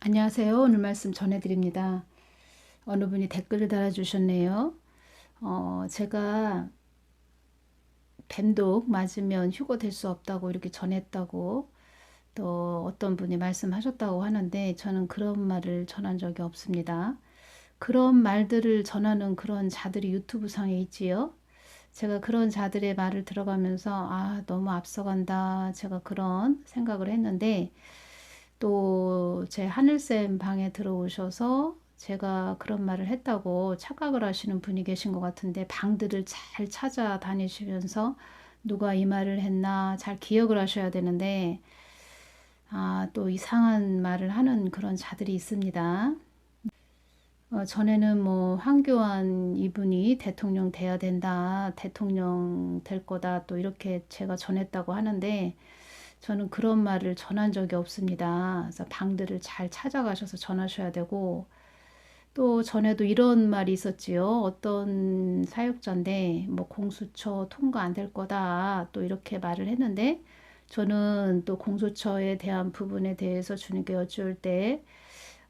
안녕하세요. 오늘 말씀 전해드립니다. 어느 분이 댓글을 달아주셨네요. 어, 제가 뱀독 맞으면 휴고 될 수 없다고 이렇게 전했다고 또 어떤 분이 말씀하셨다고 하는데 저는 그런 말을 전한 적이 없습니다. 그런 말들을 전하는 그런 자들이 유튜브 상에 있지요. 제가 그런 자들의 말을 들어가면서 아, 너무 앞서간다. 제가 그런 생각을 했는데 또 제 하늘쌤 방에 들어오셔서 제가 그런 말을 했다고 착각을 하시는 분이 계신 것 같은데 방들을 잘 찾아다니시면서 누가 이 말을 했나 잘 기억을 하셔야 되는데 아, 또 이상한 말을 하는 그런 자들이 있습니다. 어, 전에는 뭐 황교안 이분이 대통령 돼야 된다, 대통령 될 거다 또 이렇게 제가 전했다고 하는데 저는 그런 말을 전한 적이 없습니다. 그래서 방들을 잘 찾아가셔서 전하셔야 되고 또 전에도 이런 말이 있었지요. 어떤 사역자인데 뭐 공수처 통과 안 될 거다 또 이렇게 말을 했는데 저는 또 공수처에 대한 부분에 대해서 주님께 여쭈을 때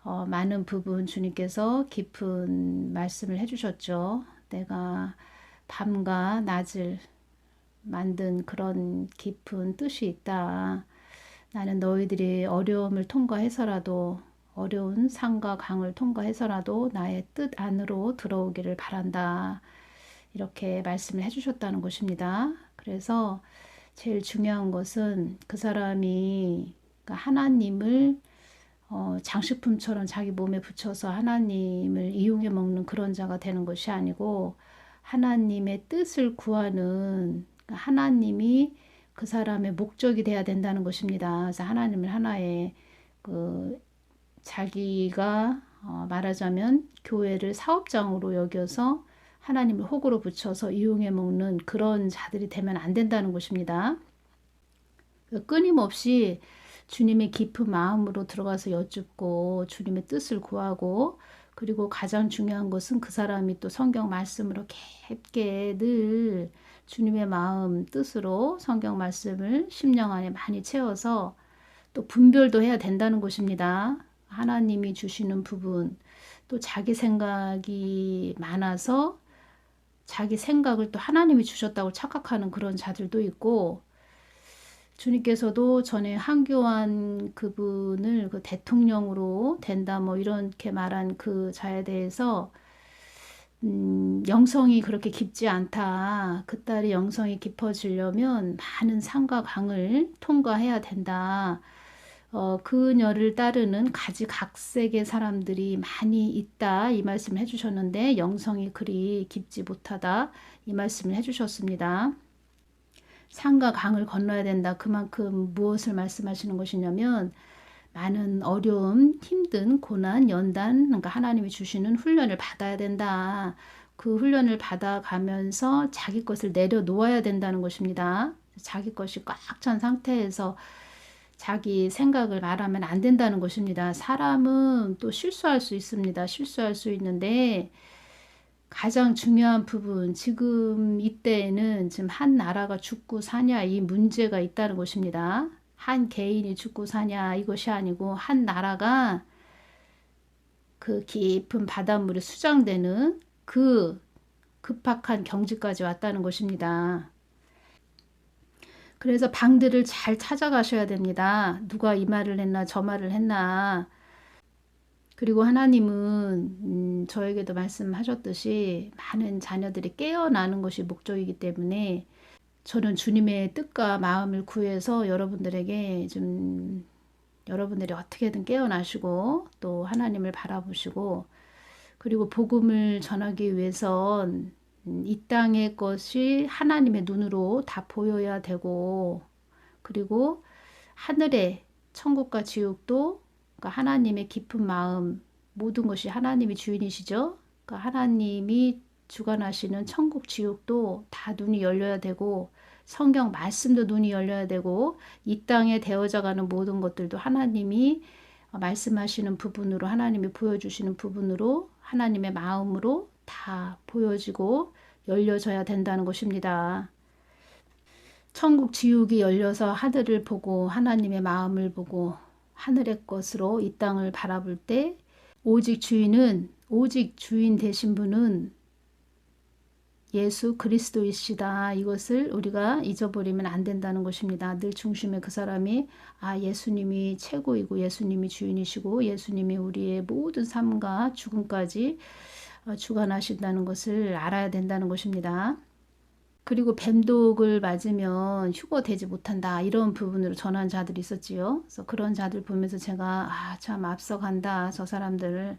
어, 많은 부분 주님께서 깊은 말씀을 해주셨죠. 내가 밤과 낮을 만든 그런 깊은 뜻이 있다. 나는 너희들이 어려움을 통과해서라도 어려운 산과 강을 통과해서라도 나의 뜻 안으로 들어오기를 바란다. 이렇게 말씀을 해주셨다는 것입니다. 그래서 제일 중요한 것은 그 사람이 그러니까 하나님을 어, 장식품처럼 자기 몸에 붙여서 하나님을 이용해 먹는 그런 자가 되는 것이 아니고 하나님의 뜻을 구하는 하나님이 그 사람의 목적이 돼야 된다는 것입니다. 그래서 하나님을 하나의 그 자기가 어 말하자면 교회를 사업장으로 여겨서 하나님을 호구로 붙여서 이용해 먹는 그런 자들이 되면 안 된다는 것입니다. 끊임없이 주님의 깊은 마음으로 들어가서 여쭙고 주님의 뜻을 구하고 그리고 가장 중요한 것은 그 사람이 또 성경 말씀으로 깊게 늘 주님의 마음 뜻으로 성경 말씀을 심령 안에 많이 채워서 또 분별도 해야 된다는 것입니다. 하나님이 주시는 부분 또 자기 생각이 많아서 자기 생각을 또 하나님이 주셨다고 착각하는 그런 자들도 있고 주님께서도 전에 한교안 그분을 그 대통령으로 된다 뭐 이렇게 말한 그 자에 대해서 음, 영성이 그렇게 깊지 않다. 그 딸이 영성이 깊어지려면 많은 산과 강을 통과해야 된다. 어, 그녀를 따르는 가지각색의 사람들이 많이 있다. 이 말씀을 해주셨는데 영성이 그리 깊지 못하다. 이 말씀을 해주셨습니다. 산과 강을 건너야 된다. 그만큼 무엇을 말씀하시는 것이냐면 많은 어려움, 힘든 고난, 연단, 그러니까 하나님이 주시는 훈련을 받아야 된다. 그 훈련을 받아가면서 자기 것을 내려놓아야 된다는 것입니다. 자기 것이 꽉 찬 상태에서 자기 생각을 말하면 안 된다는 것입니다. 사람은 또 실수할 수 있습니다. 실수할 수 있는데 가장 중요한 부분 지금 이때에는 지금 한 나라가 죽고 사냐 이 문제가 있다는 것입니다. 한 개인이 죽고 사냐 이것이 아니고 한 나라가 그 깊은 바닷물에 수장되는 그 급박한 경지까지 왔다는 것입니다. 그래서 방들을 잘 찾아가셔야 됩니다. 누가 이 말을 했나 저 말을 했나 그리고 하나님은 음, 저에게도 말씀하셨듯이 많은 자녀들이 깨어나는 것이 목적이기 때문에 저는 주님의 뜻과 마음을 구해서 여러분들에게 좀 여러분들이 어떻게든 깨어나시고 또 하나님을 바라보시고 그리고 복음을 전하기 위해선 이 땅의 것이 하나님의 눈으로 다 보여야 되고 그리고 하늘의 천국과 지옥도 그러니까 하나님의 깊은 마음 모든 것이 하나님이 주인이시죠. 그러니까 하나님이 주관하시는 천국 지옥도 다 눈이 열려야 되고 성경 말씀도 눈이 열려야 되고 이 땅에 되어져 가는 모든 것들도 하나님이 말씀하시는 부분으로 하나님이 보여주시는 부분으로 하나님의 마음으로 다 보여지고 열려져야 된다는 것입니다. 천국 지옥이 열려서 하늘을 보고 하나님의 마음을 보고 하늘의 것으로 이 땅을 바라볼 때 오직 주인은 오직 주인 되신 분은 예수 그리스도이시다. 이것을 우리가 잊어버리면 안 된다는 것입니다. 늘 중심에 그 사람이 아 예수님이 최고이고 예수님이 주인이시고 예수님이 우리의 모든 삶과 죽음까지 어, 주관하신다는 것을 알아야 된다는 것입니다. 그리고 뱀독을 맞으면 휴거되지 못한다 이런 부분으로 전한 자들이 있었지요. 그래서 그런 자들 보면서 제가 아 참 앞서간다 저 사람들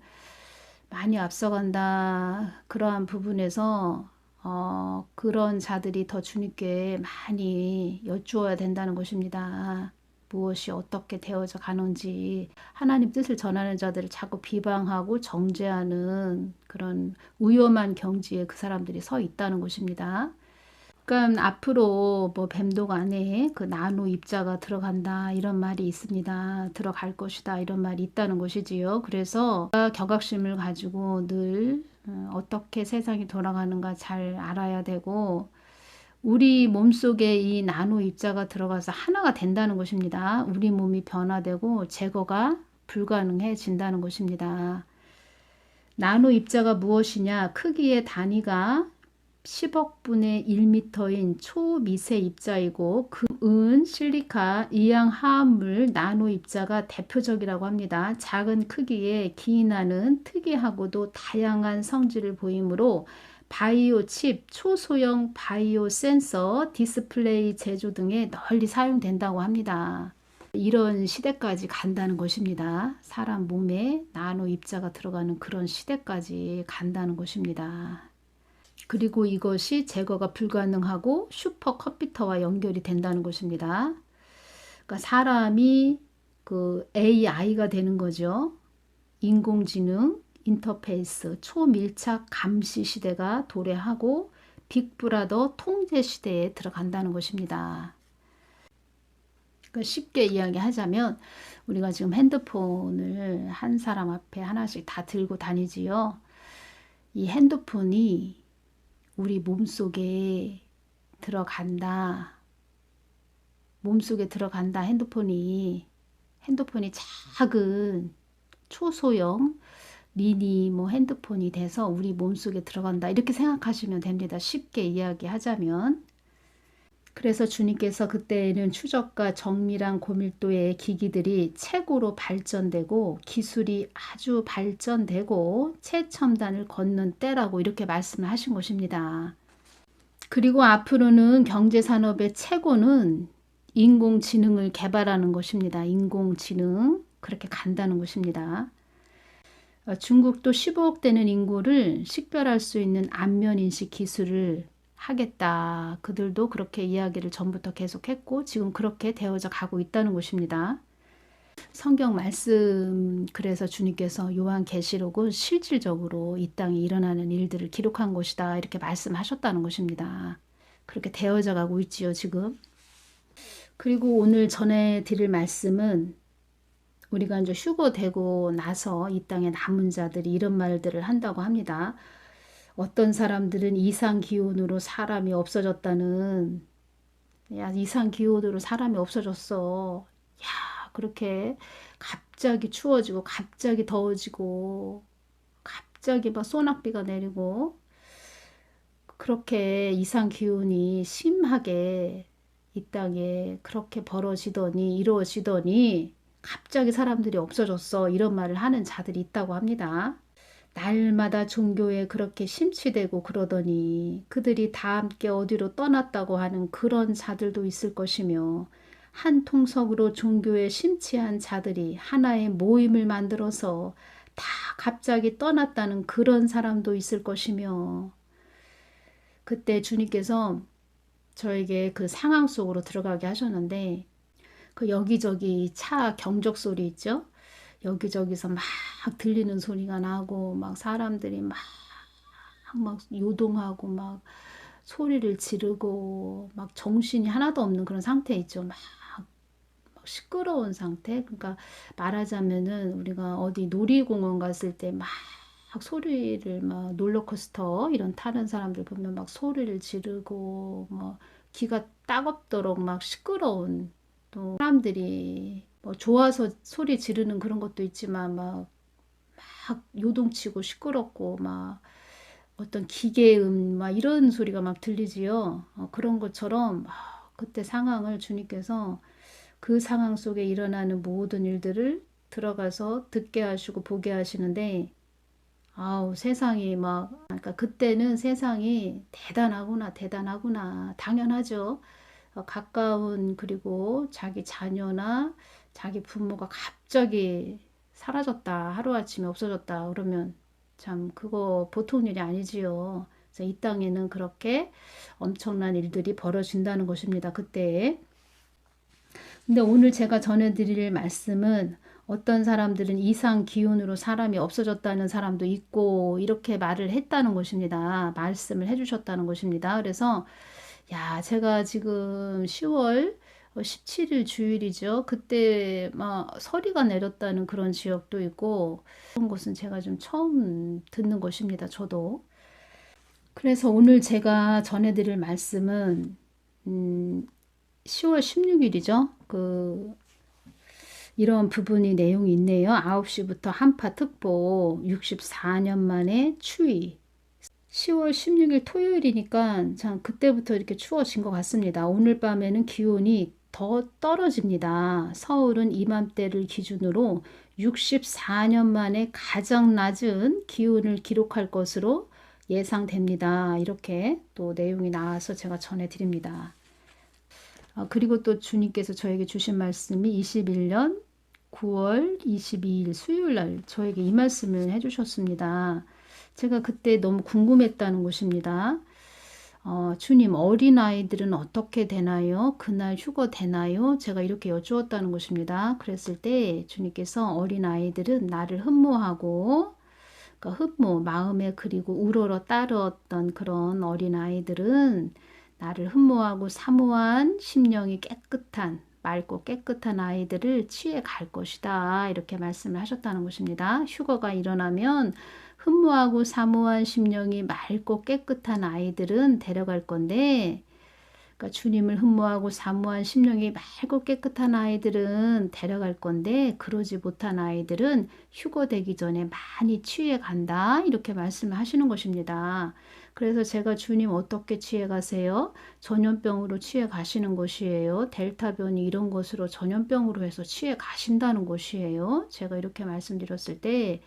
많이 앞서간다 그러한 부분에서 어, 그런 자들이 더 주님께 많이 여쭈어야 된다는 것입니다. 무엇이 어떻게 되어져 가는지 하나님 뜻을 전하는 자들을 자꾸 비방하고 정죄하는 그런 위험한 경지에 그 사람들이 서 있다는 것입니다. 그러니까 앞으로 뭐 뱀독 안에 그 나노 입자가 들어간다 이런 말이 있습니다. 들어갈 것이다 이런 말이 있다는 것이지요. 그래서 경각심을 가지고 늘 어, 어떻게 세상이 돌아가는가 잘 알아야 되고 우리 몸속에 이 나노 입자가 들어가서 하나가 된다는 것입니다. 우리 몸이 변화되고 제거가 불가능해진다는 것입니다. 나노 입자가 무엇이냐? 크기의 단위가 10억 분의 1미터인 초미세 입자이고 금은, 실리카, 이양 화합물, 나노 입자가 대표적이라고 합니다. 작은 크기에 기인하는 특이하고도 다양한 성질을 보이므로 바이오 칩, 초소형 바이오 센서, 디스플레이 제조 등에 널리 사용된다고 합니다. 이런 시대까지 간다는 것입니다. 사람 몸에 나노 입자가 들어가는 그런 시대까지 간다는 것입니다. 그리고 이것이 제거가 불가능하고 슈퍼컴퓨터와 연결이 된다는 것입니다. 그러니까 사람이 그 AI가 되는 거죠. 인공지능, 인터페이스, 초밀착 감시 시대가 도래하고 빅브라더 통제 시대에 들어간다는 것입니다. 그러니까 쉽게 이야기하자면 우리가 지금 핸드폰을 한 사람 앞에 하나씩 다 들고 다니지요. 이 핸드폰이 우리 몸속에 들어간다. 몸속에 들어간다. 핸드폰이 핸드폰이 작은 초소형 미니 뭐 핸드폰이 돼서 우리 몸속에 들어간다. 이렇게 생각하시면 됩니다. 쉽게 이야기하자면 그래서 주님께서 그때에는 추적과 정밀한 고밀도의 기기들이 최고로 발전되고 기술이 아주 발전되고 최첨단을 걷는 때라고 이렇게 말씀을 하신 것입니다. 그리고 앞으로는 경제산업의 최고는 인공지능을 개발하는 것입니다. 인공지능. 그렇게 간다는 것입니다. 어, 중국도 15억 되는 인구를 식별할 수 있는 안면인식 기술을 하겠다. 그들도 그렇게 이야기를 전부터 계속했고 지금 그렇게 되어져 가고 있다는 것입니다. 성경 말씀 그래서 주님께서 요한 계시록은 실질적으로 이 땅에 일어나는 일들을 기록한 것이다 이렇게 말씀하셨다는 것입니다. 그렇게 되어져 가고 있지요 지금. 그리고 오늘 전해 드릴 말씀은 우리가 이제 휴거되고 나서 이 땅에 남은 자들이 이런 말들을 한다고 합니다. 어떤 사람들은 이상 기온으로 사람이 없어졌다는 야 이상 기온으로 사람이 없어졌어. 야 그렇게 갑자기 추워지고 갑자기 더워지고 갑자기 막 소낙비가 내리고 그렇게 이상 기온이 심하게 이 땅에 그렇게 벌어지더니 이루어지더니 갑자기 사람들이 없어졌어 이런 말을 하는 자들이 있다고 합니다. 날마다 종교에 그렇게 심취되고 그러더니 그들이 다 함께 어디로 떠났다고 하는 그런 자들도 있을 것이며 한 통속으로 종교에 심취한 자들이 하나의 모임을 만들어서 다 갑자기 떠났다는 그런 사람도 있을 것이며 그때 주님께서 저에게 그 상황 속으로 들어가게 하셨는데 그 여기저기 차 경적 소리 있죠? 여기저기서 막 들리는 소리가 나고 막 사람들이 막, 막 요동하고 막 소리를 지르고 막 정신이 하나도 없는 그런 상태 있죠. 막, 막 시끄러운 상태. 그러니까 말하자면은 우리가 어디 놀이공원 갔을 때막 소리를 막 롤러코스터 이런 타는 사람들 보면 막 소리를 지르고 뭐 귀가 따갑도록 막 시끄러운 또 사람들이 뭐 좋아서 소리 지르는 그런 것도 있지만 막, 막 요동치고 시끄럽고 막 어떤 기계음 막 이런 소리가 막 들리지요. 어, 그런 것처럼 아, 그때 상황을 주님께서 그 상황 속에 일어나는 모든 일들을 들어가서 듣게 하시고 보게 하시는데 아우 세상이 막 그러니까 그때는 세상이 대단하구나 대단하구나 당연하죠. 어, 가까운 그리고 자기 자녀나 자기 부모가 갑자기 사라졌다 하루아침에 없어졌다 그러면 참 그거 보통 일이 아니지요. 그래서 이 땅에는 그렇게 엄청난 일들이 벌어진다는 것입니다. 그때. 근데 오늘 제가 전해드릴 말씀은 어떤 사람들은 이상 기운으로 사람이 없어졌다는 사람도 있고 이렇게 말을 했다는 것입니다. 말씀을 해주셨다는 것입니다. 그래서 야 제가 지금 10월 17일 주일이죠. 그때 막 서리가 내렸다는 그런 지역도 있고 그런 것은 제가 좀 처음 듣는 것입니다. 저도. 그래서 오늘 제가 전해드릴 말씀은 음, 10월 16일이죠. 그 이런 부분이 내용이 있네요. 9시부터 한파 특보 64년 만에 추위. 10월 16일 토요일이니까 참 그때부터 이렇게 추워진 것 같습니다. 오늘 밤에는 기온이 더 떨어집니다. 서울은 이맘때를 기준으로 64년 만에 가장 낮은 기온을 기록할 것으로 예상됩니다. 이렇게 또 내용이 나와서 제가 전해드립니다. 아, 그리고 또 주님께서 저에게 주신 말씀이 21년 9월 22일 수요일 날 저에게 이 말씀을 해주셨습니다. 제가 그때 너무 궁금했다는 것입니다. 어, 주님, 어린아이들은 어떻게 되나요? 그날 휴거 되나요? 제가 이렇게 여쭈었다는 것입니다. 그랬을 때 주님께서 어린아이들은 나를 흠모하고, 그러니까 흠모, 마음에 그리고 우러러 따르었던 그런 어린아이들은 나를 흠모하고 사모한 심령이 깨끗한 맑고 깨끗한 아이들을 취해 갈 것이다. 이렇게 말씀을 하셨다는 것입니다. 휴거가 일어나면 흠모하고 사모한 심령이 맑고 깨끗한 아이들은 데려갈 건데, 그러니까 주님을 흠모하고 사모한 심령이 맑고 깨끗한 아이들은 데려갈 건데, 그러지 못한 아이들은 휴거되기 전에 많이 취해 간다. 이렇게 말씀을 하시는 것입니다. 그래서 제가 주님 어떻게 취해 가세요? 전염병으로 취해 가시는 것이에요. 델타 변이 이런 것으로 전염병으로 해서 취해 가신다는 것이에요. 제가 이렇게 말씀드렸을 때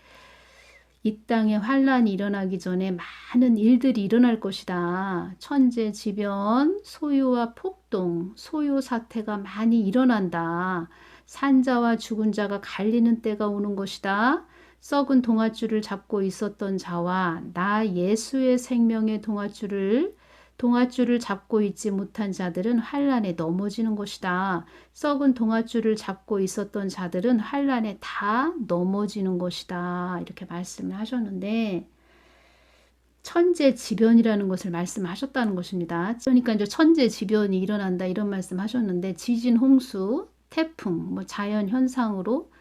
이 땅에 환란이 일어나기 전에 많은 일들이 일어날 것이다. 천재 지변, 소유와 폭동, 소요 사태가 많이 일어난다. 산자와 죽은 자가 갈리는 때가 오는 것이다. 썩은 동아줄을 잡고 있었던 자와 나 예수의 생명의 동아줄을 동아줄을 잡고 있지 못한 자들은 환란에 넘어지는 것이다. 썩은 동아줄을 잡고 있었던 자들은 환란에 다 넘어지는 것이다. 이렇게 말씀을 하셨는데 천재지변이라는 것을 말씀하셨다는 것입니다. 그러니까 이제 천재지변이 일어난다 이런 말씀하셨는데 지진, 홍수, 태풍, 뭐 자연 현상으로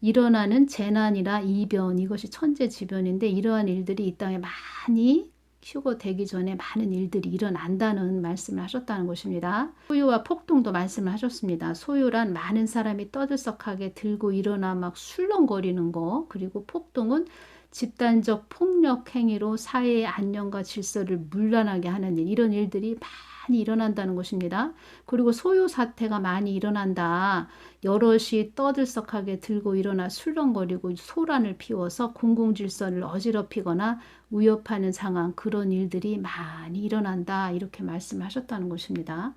일어나는 재난이나 이변 이것이 천재지변인데 이러한 일들이 이 땅에 많이 휴거 되기 전에 많은 일들이 일어난다는 말씀을 하셨다는 것입니다. 소유와 폭동도 말씀을 하셨습니다. 소유란 많은 사람이 떠들썩하게 들고 일어나 막 술렁거리는 거 그리고 폭동은 집단적 폭력 행위로 사회의 안녕과 질서를 물란하게 하는 일 이런 일들이 많이 일어난다는 것입니다. 그리고 소요 사태가 많이 일어난다. 여럿이 떠들썩하게 들고 일어나 술렁거리고 소란을 피워서 공공질서를 어지럽히거나 위협하는 상황 그런 일들이 많이 일어난다. 이렇게 말씀하셨다는 것입니다.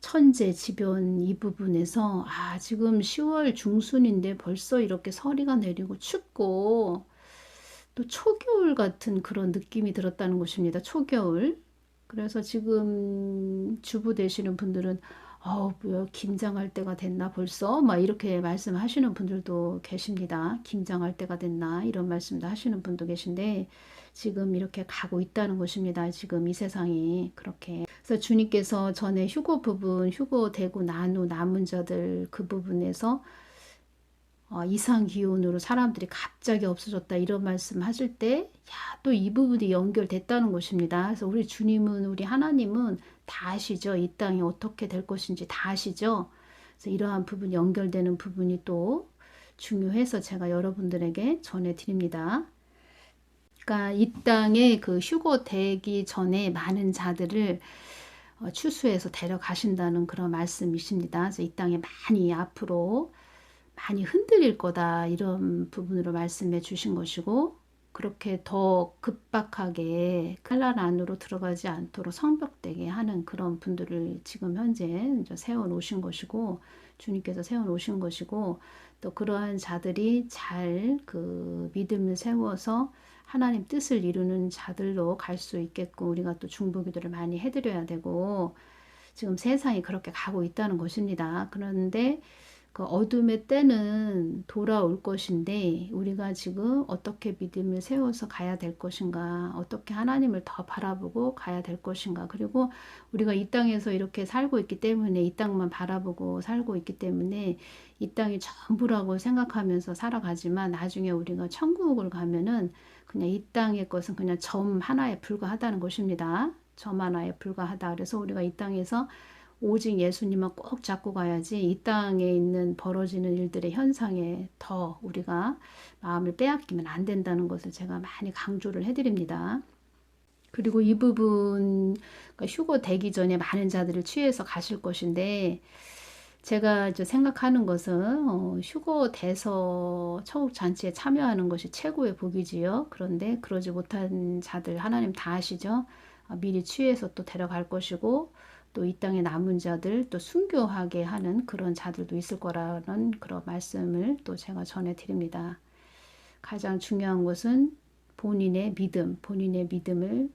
천재 지변 이 부분에서 아 지금 10월 중순인데 벌써 이렇게 서리가 내리고 춥고 또 초겨울 같은 그런 느낌이 들었다는 것입니다. 초겨울. 그래서 지금 주부 되시는 분들은 어, 뭐야, 김장할 때가 됐나 벌써? 막 이렇게 말씀하시는 분들도 계십니다. 김장할 때가 됐나? 이런 말씀도 하시는 분도 계신데 지금 이렇게 가고 있다는 것입니다. 지금 이 세상이 그렇게. 그래서 주님께서 전에 휴고 부분, 휴고 되고 난 후 남은 자들 그 부분에서 어, 이상 기온으로 사람들이 갑자기 없어졌다 이런 말씀 하실 때, 야, 또 이 부분이 연결됐다는 것입니다. 그래서 우리 주님은, 우리 하나님은 다 아시죠? 이 땅이 어떻게 될 것인지 다 아시죠? 그래서 이러한 부분 연결되는 부분이 또 중요해서 제가 여러분들에게 전해드립니다. 그러니까 이 땅에 그 휴거 되기 전에 많은 자들을 어, 추수해서 데려가신다는 그런 말씀이십니다. 그래서 이 땅에 많이 앞으로 많이 흔들릴 거다 이런 부분으로 말씀해 주신 것이고 그렇게 더 급박하게 칼날 안으로 들어가지 않도록 성벽되게 하는 그런 분들을 지금 현재 세워 놓으신 것이고 주님께서 세워 놓으신 것이고 또 그러한 자들이 잘 그 믿음을 세워서 하나님 뜻을 이루는 자들로 갈 수 있게끔 우리가 또 중보기도를 많이 해드려야 되고 지금 세상이 그렇게 가고 있다는 것입니다. 그런데 그 어둠의 때는 돌아올 것인데 우리가 지금 어떻게 믿음을 세워서 가야 될 것인가 어떻게 하나님을 더 바라보고 가야 될 것인가 그리고 우리가 이 땅에서 이렇게 살고 있기 때문에 이 땅만 바라보고 살고 있기 때문에 이 땅이 전부라고 생각하면서 살아가지만 나중에 우리가 천국을 가면은 그냥 이 땅의 것은 그냥 점 하나에 불과하다는 것입니다. 점 하나에 불과하다. 그래서 우리가 이 땅에서 오직 예수님만 꼭 잡고 가야지 이 땅에 있는 벌어지는 일들의 현상에 더 우리가 마음을 빼앗기면 안 된다는 것을 제가 많이 강조를 해드립니다. 그리고 이 부분 그러니까 휴거 되기 전에 많은 자들을 취해서 가실 것인데 제가 이제 생각하는 것은 어, 휴거 돼서 천국 잔치에 참여하는 것이 최고의 복이지요. 그런데 그러지 못한 자들 하나님 다 아시죠? 어, 미리 취해서 또 데려갈 것이고 또 이 땅에 남은 자들 또 순교하게 하는 그런 자들도 있을 거라는 그런 말씀을 또 제가 전해 드립니다. 가장 중요한 것은 본인의 믿음, 본인의 믿음을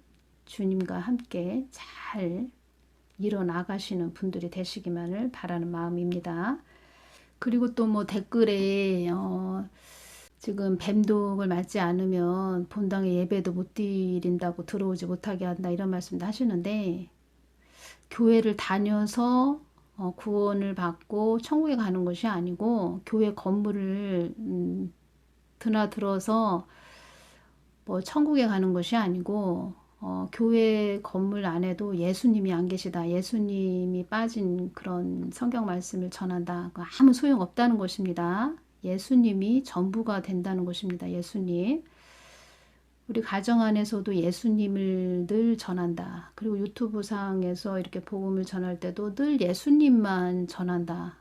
주님과 함께 잘 이뤄나가시는 분들이 되시기만을 바라는 마음입니다. 그리고 또 뭐 댓글에 어 지금 뱀독을 맞지 않으면 본당에 예배도 못 드린다고 들어오지 못하게 한다 이런 말씀도 하시는데 교회를 다녀서 어, 구원을 받고 천국에 가는 것이 아니고 교회 건물을 음, 드나들어서 뭐 천국에 가는 것이 아니고 어, 교회 건물 안에도 예수님이 안 계시다. 예수님이 빠진 그런 성경 말씀을 전한다. 아무 소용 없다는 것입니다. 예수님이 전부가 된다는 것입니다. 예수님. 우리 가정 안에서도 예수님을 늘 전한다. 그리고 유튜브 상에서 이렇게 복음을 전할 때도 늘 예수님만 전한다.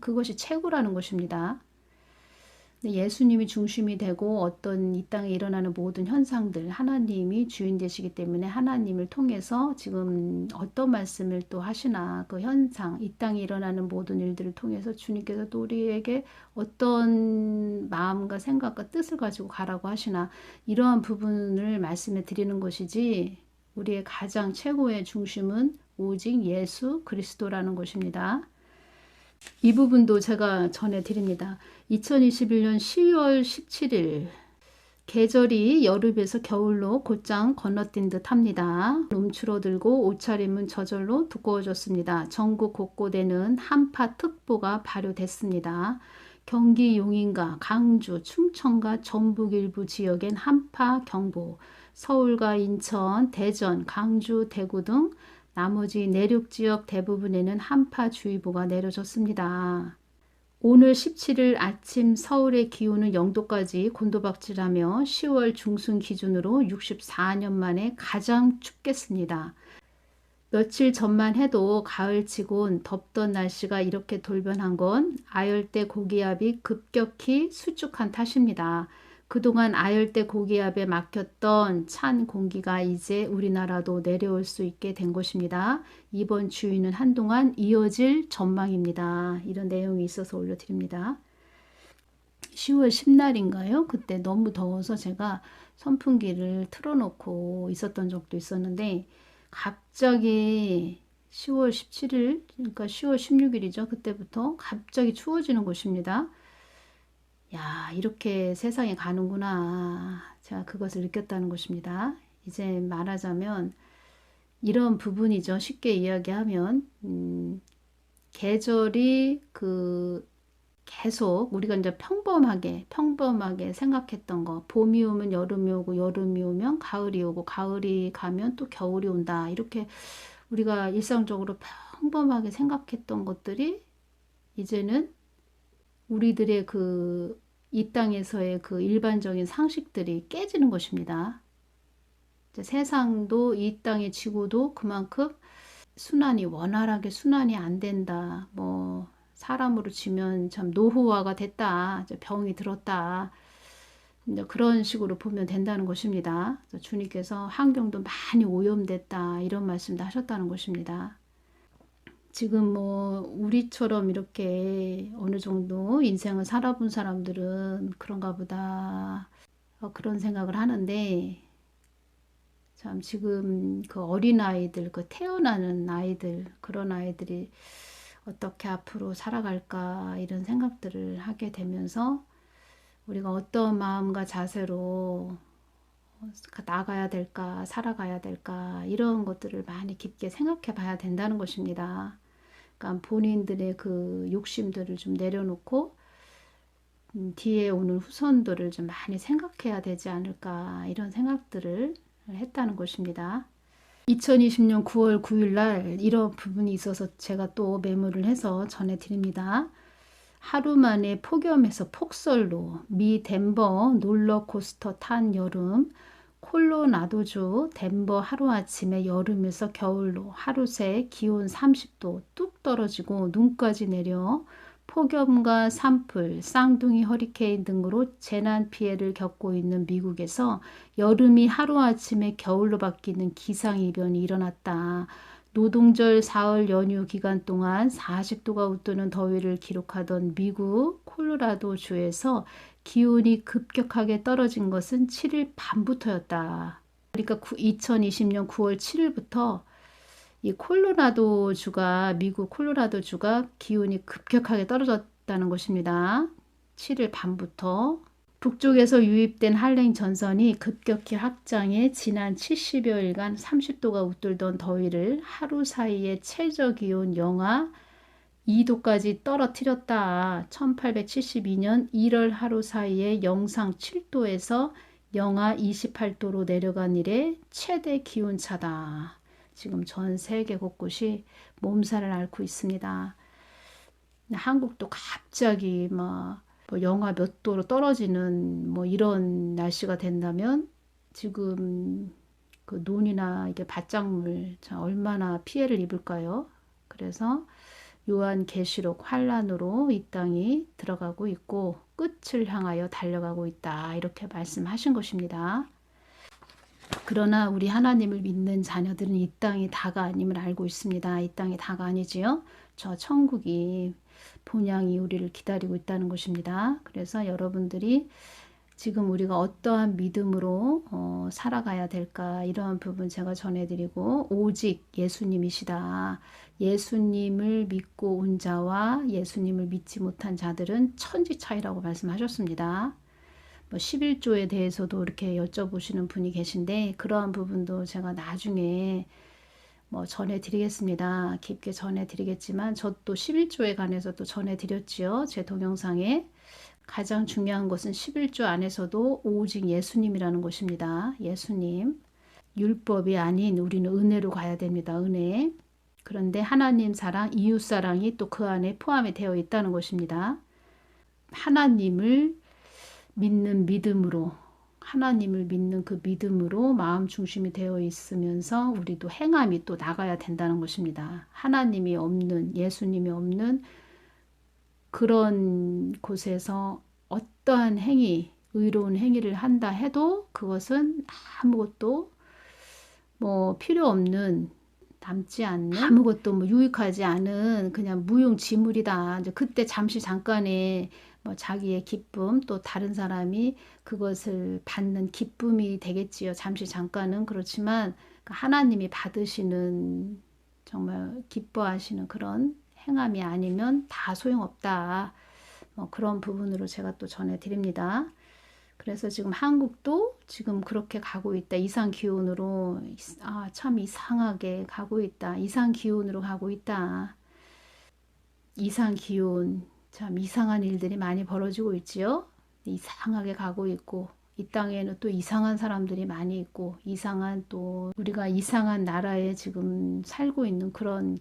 그것이 최고라는 것입니다. 예수님이 중심이 되고 어떤 이 땅에 일어나는 모든 현상들 하나님이 주인 되시기 때문에 하나님을 통해서 지금 어떤 말씀을 또 하시나 그 현상 이 땅에 일어나는 모든 일들을 통해서 주님께서 또 우리에게 어떤 마음과 생각과 뜻을 가지고 가라고 하시나 이러한 부분을 말씀해 드리는 것이지 우리의 가장 최고의 중심은 오직 예수 그리스도라는 것입니다. 이 부분도 제가 전해드립니다. 2021년 10월 17일 계절이 여름에서 겨울로 곧장 건너뛴 듯 합니다. 움츠러들고 옷차림은 저절로 두꺼워졌습니다. 전국 곳곳에는 한파특보가 발효됐습니다. 경기 용인과 강주, 충청과 전북 일부 지역엔 한파 경보, 서울과 인천, 대전, 강주, 대구 등 나머지 내륙 지역 대부분에는 한파주의보가 내려졌습니다. 오늘 17일 아침 서울의 기온은 0도까지 곤도박질하며 10월 중순 기준으로 64년 만에 가장 춥겠습니다. 며칠 전만 해도 가을치곤 덥던 날씨가 이렇게 돌변한 건 아열대 고기압이 급격히 수축한 탓입니다. 그동안 아열대 고기압에 막혔던 찬 공기가 이제 우리나라도 내려올 수 있게 된 것입니다. 이번 주의는 한동안 이어질 전망입니다. 이런 내용이 있어서 올려드립니다. 10월 10날인가요? 그때 너무 더워서 제가 선풍기를 틀어놓고 있었던 적도 있었는데 갑자기 10월 17일, 그러니까 10월 16일이죠. 그때부터 갑자기 추워지는 것입니다. 야, 이렇게 세상에 가는구나. 제가 그것을 느꼈다는 것입니다. 이제 말하자면 이런 부분이죠. 쉽게 이야기하면 음, 계절이 그 계속 우리가 이제 평범하게 평범하게 생각했던 거 봄이 오면 여름이 오고 여름이 오면 가을이 오고 가을이 가면 또 겨울이 온다 이렇게 우리가 일상적으로 평범하게 생각했던 것들이 이제는 우리들의 그 이 땅에서의 그 일반적인 상식들이 깨지는 것입니다. 세상도 이 땅의 지구도 그만큼 순환이 원활하게 순환이 안 된다. 뭐 사람으로 치면 참 노후화가 됐다. 병이 들었다. 그런 식으로 보면 된다는 것입니다. 주님께서 환경도 많이 오염됐다. 이런 말씀도 하셨다는 것입니다. 지금 뭐 우리처럼 이렇게 어느 정도 인생을 살아본 사람들은 그런가 보다 어, 그런 생각을 하는데 참 지금 그 어린 아이들 그 태어나는 아이들 그런 아이들이 어떻게 앞으로 살아갈까 이런 생각들을 하게 되면서 우리가 어떤 마음과 자세로 나가야 될까 살아가야 될까 이런 것들을 많이 깊게 생각해 봐야 된다는 것입니다. 그러니까 본인들의 그 욕심들을 좀 내려놓고 음, 뒤에 오는 후손들을 좀 많이 생각해야 되지 않을까 이런 생각들을 했다는 것입니다. 2020년 9월 9일 날 이런 부분이 있어서 제가 또 메모를 해서 전해드립니다. 하루 만에 폭염에서 폭설로 미 덴버 롤러코스터 탄 여름 콜로라도주 덴버 하루아침에 여름에서 겨울로 하루 새 기온 30도 뚝 떨어지고 눈까지 내려 폭염과 산불, 쌍둥이 허리케인 등으로 재난 피해를 겪고 있는 미국에서 여름이 하루아침에 겨울로 바뀌는 기상이변이 일어났다. 노동절 사흘 연휴 기간 동안 40도가 웃도는 더위를 기록하던 미국 콜로라도 주에서 기온이 급격하게 떨어진 것은 7일 밤부터였다. 그러니까 2020년 9월 7일부터 이 콜로라도 주가 미국 콜로라도 주가 기온이 급격하게 떨어졌다는 것입니다. 7일 밤부터 북쪽에서 유입된 한랭 전선이 급격히 확장해 지난 70여일간 30도가 웃돌던 더위를 하루 사이에 최저 기온 영하 2도까지 떨어뜨렸다. 1872년 1월 하루 사이에 영상 7도에서 영하 28도로 내려간 이래 최대 기온차다. 지금 전 세계 곳곳이 몸살을 앓고 있습니다. 한국도 갑자기 막 뭐 영하 몇 도로 떨어지는 뭐 이런 날씨가 된다면 지금 그 논이나 이게 밭작물 얼마나 피해를 입을까요? 그래서 요한 계시록 환란으로 이 땅이 들어가고 있고 끝을 향하여 달려가고 있다. 이렇게 말씀하신 것입니다. 그러나 우리 하나님을 믿는 자녀들은 이 땅이 다가 아님을 알고 있습니다. 이 땅이 다가 아니지요. 저 천국이 본향이 우리를 기다리고 있다는 것입니다. 그래서 여러분들이 지금 우리가 어떠한 믿음으로 어, 살아가야 될까 이러한 부분 제가 전해드리고 오직 예수님이시다. 예수님을 믿고 온 자와 예수님을 믿지 못한 자들은 천지 차이라고 말씀하셨습니다. 뭐 11조에 대해서도 이렇게 여쭤보시는 분이 계신데 그러한 부분도 제가 나중에 뭐 전해드리겠습니다. 깊게 전해드리겠지만 저도 11조에 관해서 또 전해드렸지요. 제 동영상에 가장 중요한 것은 11조 안에서도 오직 예수님이라는 것입니다. 예수님. 율법이 아닌 우리는 은혜로 가야 됩니다. 은혜. 그런데 하나님 사랑, 이웃 사랑이 또 그 안에 포함이 되어 있다는 것입니다. 하나님을 믿는 믿음으로 하나님을 믿는 그 믿음으로 마음 중심이 되어 있으면서 우리도 행함이 또 나가야 된다는 것입니다. 하나님이 없는 예수님이 없는 그런 곳에서 어떠한 행위, 의로운 행위를 한다 해도 그것은 아무것도 뭐 필요 없는 남지 않는 아무것도 뭐 유익하지 않은 그냥 무용지물이다. 이제 그때 잠시 잠깐의 뭐 자기의 기쁨 또 다른 사람이 그것을 받는 기쁨이 되겠지요. 잠시 잠깐은 그렇지만 그 하나님이 받으시는 정말 기뻐하시는 그런 행함이 아니면 다 소용없다. 뭐 그런 부분으로 제가 또 전해드립니다. 그래서 지금 한국도 지금 그렇게 가고 있다. 이상 기온으로 아, 참 이상하게 가고 있다. 이상 기온으로 가고 있다. 이상 기온 참 이상한 일들이 많이 벌어지고 있지요. 이상하게 가고 있고 이 땅에는 또 이상한 사람들이 많이 있고 이상한 또 우리가 이상한 나라에 지금 살고 있는 그런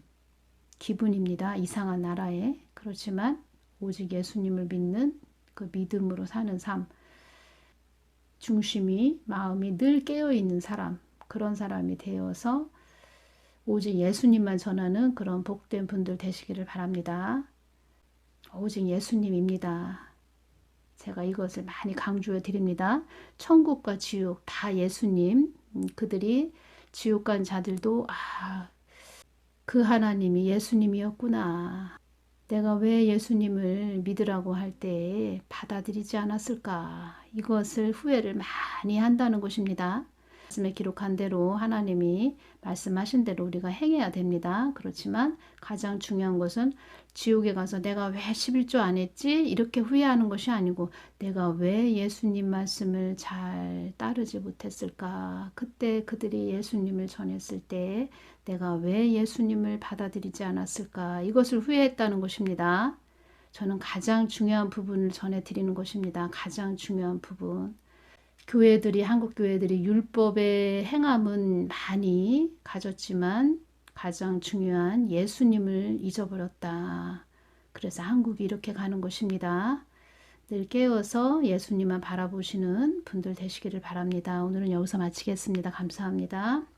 기분입니다. 이상한 나라에. 그렇지만 오직 예수님을 믿는 그 믿음으로 사는 삶, 중심이 마음이 늘 깨어 있는 사람, 그런 사람이 되어서 오직 예수님만 전하는 그런 복된 분들 되시기를 바랍니다. 오직 예수님입니다. 제가 이것을 많이 강조해 드립니다. 천국과 지옥 다 예수님. 음, 그들이 지옥 간 자들도 아, 그 하나님이 예수님이었구나. 내가 왜 예수님을 믿으라고 할 때 받아들이지 않았을까? 이것을 후회를 많이 한다는 것입니다. 말씀에 기록한 대로 하나님이 말씀하신 대로 우리가 행해야 됩니다. 그렇지만 가장 중요한 것은 지옥에 가서 내가 왜 11조 안 했지? 이렇게 후회하는 것이 아니고 내가 왜 예수님 말씀을 잘 따르지 못했을까? 그때 그들이 예수님을 전했을 때 내가 왜 예수님을 받아들이지 않았을까? 이것을 후회했다는 것입니다. 저는 가장 중요한 부분을 전해드리는 것입니다. 가장 중요한 부분. 교회들이 한국 교회들이 율법의 행함은 많이 가졌지만 가장 중요한 예수님을 잊어버렸다. 그래서 한국이 이렇게 가는 것입니다. 늘 깨어서 예수님만 바라보시는 분들 되시기를 바랍니다. 오늘은 여기서 마치겠습니다. 감사합니다.